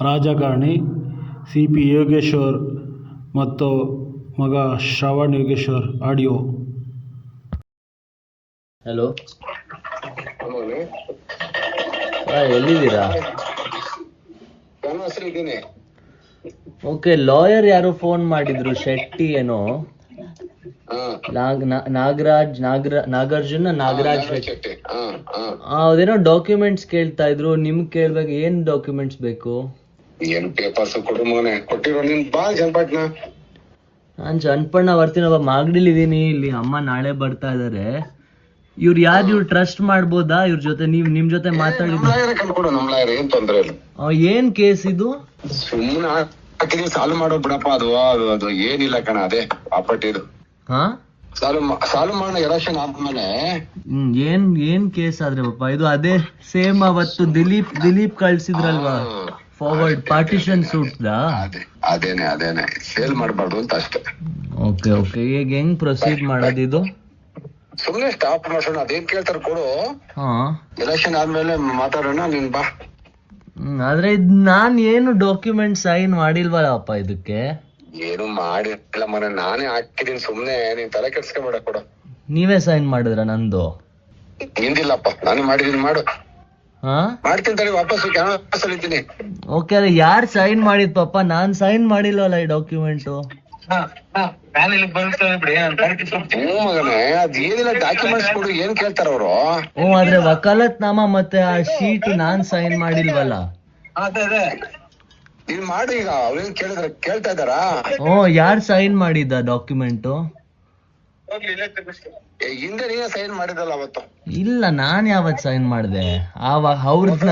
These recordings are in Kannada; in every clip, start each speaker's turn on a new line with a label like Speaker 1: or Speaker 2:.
Speaker 1: ರಾಜಕಾರಣಿ ಸಿ ಪಿ ಯೋಗೇಶ್ವರ್ ಮತ್ತು ಮಗ ಶ್ರವಣ್ ಯೋಗೇಶ್ವರ್ ಆಡಿಯೋ.
Speaker 2: ಹಲೋ ಎಲ್ಲಿದ್ದೀರಾ? ಓಕೆ ಲಾಯರ್ ಯಾರೋ ಫೋನ್ ಮಾಡಿದ್ರು? ಶೆಟ್ಟಿ ಏನೋ?
Speaker 3: ಹಾ.
Speaker 2: ನಾಗ್ ನಾಗರಾಜ್ ನಾಗರ ನಾಗಾರ್ಜುನ ನಾಗರಾಜ್ ಶೆಟ್ಟಿ. ಅದೇನೋ ಡಾಕ್ಯುಮೆಂಟ್ಸ್ ಕೇಳ್ತಾ ಇದ್ರು. ನಿಮ್ಗೆ ಕೇಳ್ಬೇಕು ಏನ್ ಡಾಕ್ಯುಮೆಂಟ್ಸ್ ಬೇಕು?
Speaker 3: ಏನ್ ಪೇಪರ್ಸ್ ಕೊಡು ಮಗನೆ. ಕೊಟ್ಟಿರೋ ನಿನ್ ಬಾ ಜನ್ಪಟ್ನ
Speaker 2: ನಾನ್ ಚನ್ನಪಣ್ಣ ಬರ್ತೀನಪ್ಪ ಮಾಗಡಿಲಿ ಇದೀನಿ ಇಲ್ಲಿ ಅಮ್ಮ ನಾಳೆ ಬರ್ತಾ ಇದಾರೆ. ಇವ್ರು ಯಾರು ಇವ್ರು ಟ್ರಸ್ಟ್ ಮಾಡ್ಬೋದಾ? ಇವ್ರ ಜೊತೆ ನೀವ್ ನಿಮ್ ಜೊತೆ ಮಾತಾಡಿ.
Speaker 3: ನಮ್ ಲಾಯರ್ ಕಂಡ್ಕೊಡು ನಮ್ ಲಾಯರ್ ಏನ್ ತೊಂದ್ರೆ ಇಲ್ಲ.
Speaker 2: ಆ, ಏನ್ ಕೇಸ್ ಇದು?
Speaker 3: ಸುಮ್ಮನೆ ಹಾಕಿದೀವಿ ಸಾಲು ಮಾಡೋ ಬಿಡಪ್ಪ ಅದು ಅದು ಅದು ಏನಿಲ್ಲ ಕಣ ಅದೇ ಪ್ರಾಪರ್ಟಿದು
Speaker 2: ಹಾ?
Speaker 3: ಸಾಲು ಮಾ- ಸಾಲು ಮಾಡೋ ಎಲೆಕ್ಷನ್ ಆದ್ಮೇಲೆ.
Speaker 2: ಹ್ಮ್ ಏನ್ ಏನ್ ಕೇಸ್ ಆದ್ರೆ ಪಾಪ ಇದು ಅದೇ ಸೇಮ್ ಅವತ್ತು ದಿಲೀಪ್ ದಿಲೀಪ್ ಕಳ್ಸಿದ್ರಲ್ವಾ? ಪಾರ್ಟಿಷನ್ ಸೂಟ್
Speaker 3: ಅದೇ ಅದೇನೆ ಅದೇನೆ. ಸೇಲ್ ಮಾಡಬಾರ್ದು ಅಂತ ಅಷ್ಟೇ.
Speaker 2: ಓಕೆ ಓಕೆ ಈಗ ಹೆಂಗ್ ಪ್ರೊಸೀಡ್ ಮಾಡೋದು ಇದು
Speaker 3: ಸುಮ್ನೆ ಸ್ಟಾಪ್ ಮಾಡೋಣ ಅದೇನ್ ಕೇಳ್ತಾರ ಕೊಡು.
Speaker 2: ಹಾ.
Speaker 3: ಎಲೆಕ್ಷನ್ ಆದ್ಮೇಲೆ ಮಾತಾಡೋಣ ನೀನ್ ಬಾ.
Speaker 2: ಆದ್ರೆ ಇದ್ ನಾನ್ ಏನು ಡಾಕ್ಯುಮೆಂಟ್ ಸೈನ್ ಮಾಡಿಲ್ವಲ್ಲಪ್ಪ ಇದಕ್ಕೆ?
Speaker 3: ಏನು ಮಾಡಿಲ್ಲ ಮನೆ. ನಾನೇ ಹಾಕಿದೀನಿ ಸುಮ್ನೆ. ನೀನ್ ತಲೆ ಕೆಡ್ಸ್ಕೊಬೇಡ ಕೊಡು.
Speaker 2: ನೀವೇ ಸೈನ್ ಮಾಡಿದ್ರ ನಂದು?
Speaker 3: ನಿಂದಿಲ್ಲಪ್ಪ. ನಾನು ಮಾಡಿದೀನಿ ಮಾಡು. ಮಾಡ್ತೀನಿ ವಾಪಸ್ ಕ್ಯಾನ್ವಾಸ್ ಇದ್ದೀನಿ.
Speaker 2: ಓಕೆ ಅದೇ ಯಾರ್ ಸೈನ್ ಮಾಡಿದ್ ಪಾಪ? ನಾನ್ ಸೈನ್ ಮಾಡಿಲ್ವಲ್ಲ ಈ ಡಾಕ್ಯುಮೆಂಟ್
Speaker 3: ಹ್ಞೂ ಮಗನೇ ಅದ್ ಏನಿಲ್ಲ ಡಾಕ್ಯುಮೆಂಟ್ಸ್ ಕೊಡು ಏನ್ ಕೇಳ್ತಾರ ಅವ್ರು?
Speaker 2: ಹ್ಞೂ ಆದ್ರೆ ವಕಾಲತ್ನಾಮ ಮತ್ತೆ ಆ ಶೀಟ್ ನಾನ್ ಸೈನ್ ಮಾಡಿಲ್ವಲ್ಲ?
Speaker 3: ನೀನ್ ಮಾಡು ಈಗ ಅವ್ರೇನ್ ಕೇಳಿದ್ರ ಕೇಳ್ತಾ ಇದಾರಾ
Speaker 2: ಹ್ಞೂ ಯಾರ್ ಸೈನ್ ಮಾಡಿದ್ದ ಡಾಕ್ಯುಮೆಂಟ್
Speaker 3: ಹಿಂದೆ ನೀನೇ ಸೈನ್ ಮಾಡಿದಲ್ಲ ಅವತ್ತು.
Speaker 2: ಇಲ್ಲ ನಾನ್ ಯಾವತ್ ಸೈನ್ ಮಾಡಿದೆ? ಆವಾಗ ಅವ್ರದ್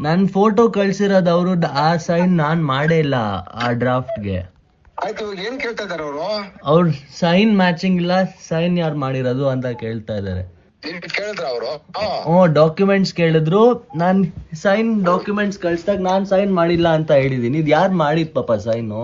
Speaker 2: ನನ್ ಫೋಟೋ ಕಳ್ಸಿರೋದ್ ಅವ್ರು ಆ ಸೈನ್ ನಾನ್ ಮಾಡೇ ಇಲ್ಲ ಆ ಡ್ರಾಫ್ಟ್ಗೆ
Speaker 3: ಆಯ್ತು ಇವಾಗ ಏನ್ ಕೇಳ್ತಾ ಅವರು? ಅವ್ರು?
Speaker 2: ಅವ್ರ ಸೈನ್ ಮ್ಯಾಚಿಂಗ್ ಇಲ್ಲ ಸೈನ್ ಯಾರು ಮಾಡಿರೋದು ಅಂತ ಕೇಳ್ತಾ ಇದಾರೆ
Speaker 3: ಕೇಳಿದ್ರ ಅವ್ರು? ಹಾ.
Speaker 2: ಹ್ಞೂ ಡಾಕ್ಯುಮೆಂಟ್ಸ್ ಕೇಳಿದ್ರು. ನಾನ್ ಸೈನ್ ಡಾಕ್ಯುಮೆಂಟ್ಸ್ ಕಳ್ಸಿದಾಗ ನಾನ್ ಸೈನ್ ಮಾಡಿಲ್ಲ ಅಂತ ಹೇಳಿದೀನಿ. ಇದು ಯಾರು ಮಾಡಿದ್ ಪಾಪ ಸೈನು